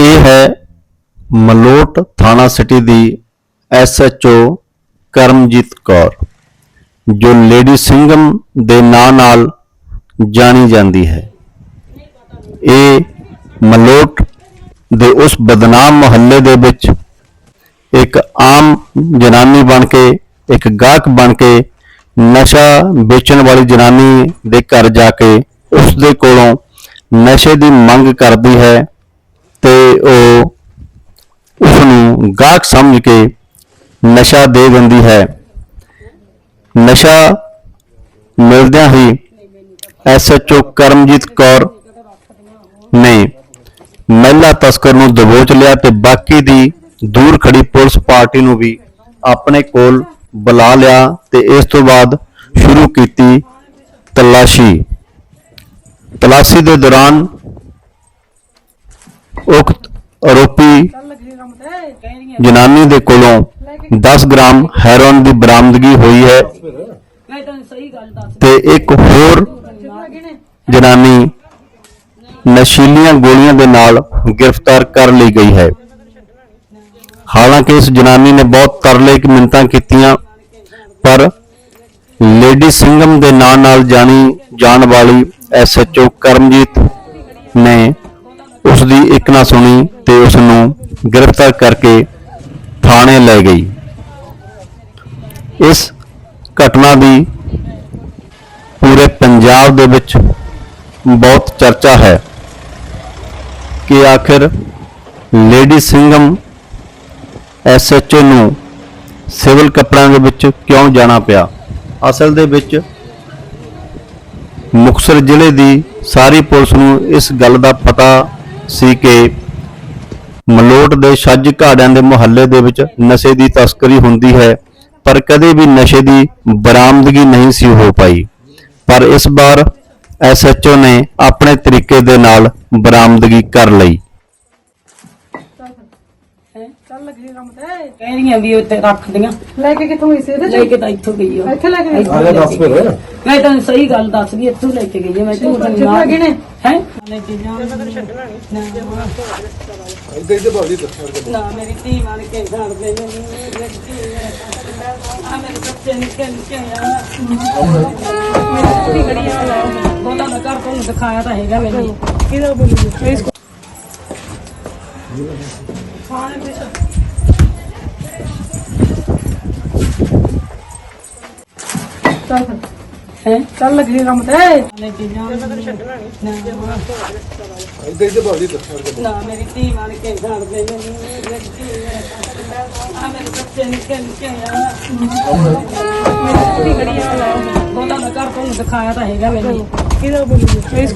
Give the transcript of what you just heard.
ਇਹ ਹੈ ਮਲੋਟ ਥਾਣਾ ਸਿਟੀ ਦੀ ਐਸਐਚਓ ਕਰਮਜੀਤ ਕੌਰ, ਜੋ ਲੇਡੀ ਸਿੰਘਮ ਦੇ ਨਾਂ ਨਾਲ ਜਾਣੀ ਜਾਂਦੀ ਹੈ। ਇਹ ਮਲੋਟ ਦੇ ਉਸ ਬਦਨਾਮ ਮੁਹੱਲੇ ਦੇ ਵਿੱਚ ਇੱਕ ਆਮ ਜਨਾਨੀ ਬਣ ਕੇ, ਇੱਕ ਗਾਹਕ ਬਣ ਕੇ ਨਸ਼ਾ ਵੇਚਣ ਵਾਲੀ ਜਨਾਨੀ ਦੇ ਘਰ ਜਾ ਕੇ ਉਸ ਦੇ ਕੋਲੋਂ ਨਸ਼ੇ ਦੀ ਮੰਗ ਕਰਦੀ ਹੈ। ਤੇ ਉਹ ਉਸ ਨੂੰ ਗਾਹਕ ਸਮਝ ਕੇ ਨਸ਼ਾ ਦੇ ਦਿੰਦੀ ਹੈ। ਨਸ਼ਾ ਮਿਲਦਿਆਂ ਹੀ ਐਸਐਚਓ ਕਰਮਜੀਤ ਕੌਰ ਨੇ ਮਹਿਲਾ ਤਸਕਰ ਨੂੰ ਦਬੋਚ ਲਿਆ ਤੇ ਬਾਕੀ ਦੀ ਦੂਰ ਖੜੀ ਪੁਲਿਸ ਪਾਰਟੀ ਨੂੰ ਵੀ ਆਪਣੇ ਕੋਲ ਬੁਲਾ ਲਿਆ ਤੇ ਇਸ ਤੋਂ ਬਾਅਦ ਸ਼ੁਰੂ ਕੀਤੀ ਤਲਾਸ਼ੀ। ਤਲਾਸ਼ੀ ਦੇ ਦੌਰਾਨ ਉਕਤ ਆਰੋਪੀ ਜਨਾਨੀ ਦੇ ਕੋਲੋਂ 10 ਗ੍ਰਾਮ ਹੈਰੋਇਨ ਦੀ ਬਰਾਮਦਗੀ ਹੋਈ ਹੈ। ਤੇ ਇੱਕ ਹੋਰ ਜਨਾਨੀ ਨਸ਼ੀਲੀਆਂ ਗੋਲੀਆਂ ਦੇ ਨਾਲ ਗ੍ਰਿਫਤਾਰ ਕਰ ਲਈ ਗਈ ਹੈ। ਹਾਲਾਂਕਿ ਇਸ ਜਨਾਨੀ ਨੇ ਬਹੁਤ ਤਰਲੇ ਕਿ ਮਿੰਤਾਂ ਕੀਤੀਆਂ, ਪਰ ਲੇਡੀ ਸਿੰਘਮ ਦੇ ਨਾਂ ਨਾਲ ਜਾਣੀ ਜਾਣ ਵਾਲੀ ਐਸਐਚਓ ਕਰਮਜੀਤ ਨੇ ਉਸ ਦੀ ਇੱਕ ਨਾ ਸੁਣੀ ਤੇ ਉਸ ਨੂੰ ਗ੍ਰਿਫਤਾਰ ਕਰਕੇ ਥਾਣੇ ਲੈ ਗਈ। ਇਸ ਘਟਨਾ ਦੀ ਪੂਰੇ ਪੰਜਾਬ ਦੇ ਵਿੱਚ ਬਹੁਤ ਚਰਚਾ ਹੈ ਕਿ ਆਖਿਰ ਲੇਡੀ ਸਿੰਘਮ ਐਸਐਚਓ ਨੂੰ ਸਿਵਲ ਕੱਪੜਿਆਂ ਦੇ ਵਿੱਚ ਕਿਉਂ ਜਾਣਾ ਪਿਆ? ਅਸਲ ਦੇ ਵਿੱਚ ਮੁਕਤਸਰ ਜ਼ਿਲ੍ਹੇ ਦੀ ਸਾਰੀ ਪੁਲਿਸ ਨੂੰ ਇਸ ਗੱਲ ਦਾ ਪਤਾ ਸੀ ਕਿ ਮਲੋਟ ਦੇ ਛੱਜ ਘਾੜਿਆਂ ਦੇ ਮੁਹੱਲੇ ਦੇ ਵਿੱਚ ਨਸ਼ੇ ਦੀ ਤਸਕਰੀ ਹੁੰਦੀ ਹੈ, ਪਰ ਕਦੇ ਵੀ ਨਸ਼ੇ ਦੀ ਬਰਾਮਦਗੀ ਨਹੀਂ ਸੀ ਹੋ ਪਾਈ। ਪਰ ਇਸ ਵਾਰ ਐਸਐਚਓ ਨੇ ਆਪਣੇ ਤਰੀਕੇ ਦੇ ਨਾਲ ਬਰਾਮਦਗੀ ਕਰ ਲਈ। ਚੱਲ ਲੱਗੀ ਕੰਮ ਤੇ ਕਹਿ ਰਹੀਆਂ ਵੀ ਉੱਤੇ ਰੱਖਦੀਆਂ ਲੈ ਕੇ ਕਿੱਥੋਂ ਗਈ ਸੀ ਇਹਦੇ ਲੈ ਕੇ ਤਾਂ ਇੱਥੋਂ ਗਈ ਉਹ ਇੱਥੇ ਲੈ ਕੇ ਗਈ ਸੀ? ਆ ਦੱਸ ਫਿਰ ਮੈਂ ਤੈਨੂੰ ਸਹੀ ਗੱਲ ਦੱਸ ਵੀ ਇੱਥੋਂ ਲੈ ਕੇ ਗਈ ਹੈ, ਮੈਂ ਤੂੰ ਬੱਚੇ ਤਾਂ ਹੈਗੇ ਨੇ। ਹੈ ਨਾ ਮੇਰੀ ਧੀ ਬਣ ਕੇ ਘਰ ਦੇ। ਆ ਮੇਰੇ ਬੱਚੇ ਨਿੱਕੇ ਨਿੱਕੇ ਆ। ਮੇਰੀ ਕੁੜੀ ਖੜੀ ਆ। ਲੈ ਬੋਲਾ ਮੈਂ ਘਰ ਤੁਹਾਨੂੰ ਦਿਖਾਇਆ ਤਾਂ ਹੈਗਾ ਮੈਨੂੰ। ਕਿਹਦਾ ਬੋਲੀ? ਇਸ ਹਾਂ ਪਿੱਛੇ ਚੱਲ ਫਿਰ। ਹੈ ਚੱਲ ਲੱਗੀ ਕੰਮ ਤੇ ਲੈ ਕੇ ਜਾ ਨਾ ਮੇਰੀ ਧੀ ਬਣ ਕੇ ਘਰ ਦੇ ਆ ਮੇਰੇ ਬੱਚੇ ਨਿੱਕੇ ਨਿੱਕੇ ਆ ਮੇਰੀ ਕੁੜੀ ਖੜੀ ਆ ਮੈਂ ਘਰ ਤੁਹਾਨੂੰ ਦਿਖਾਇਆ ਤਾਂ ਹੈਗਾ ਮੈਨੂੰ ਕਿਹਦਾ ਬੋਲੀ ਇਸ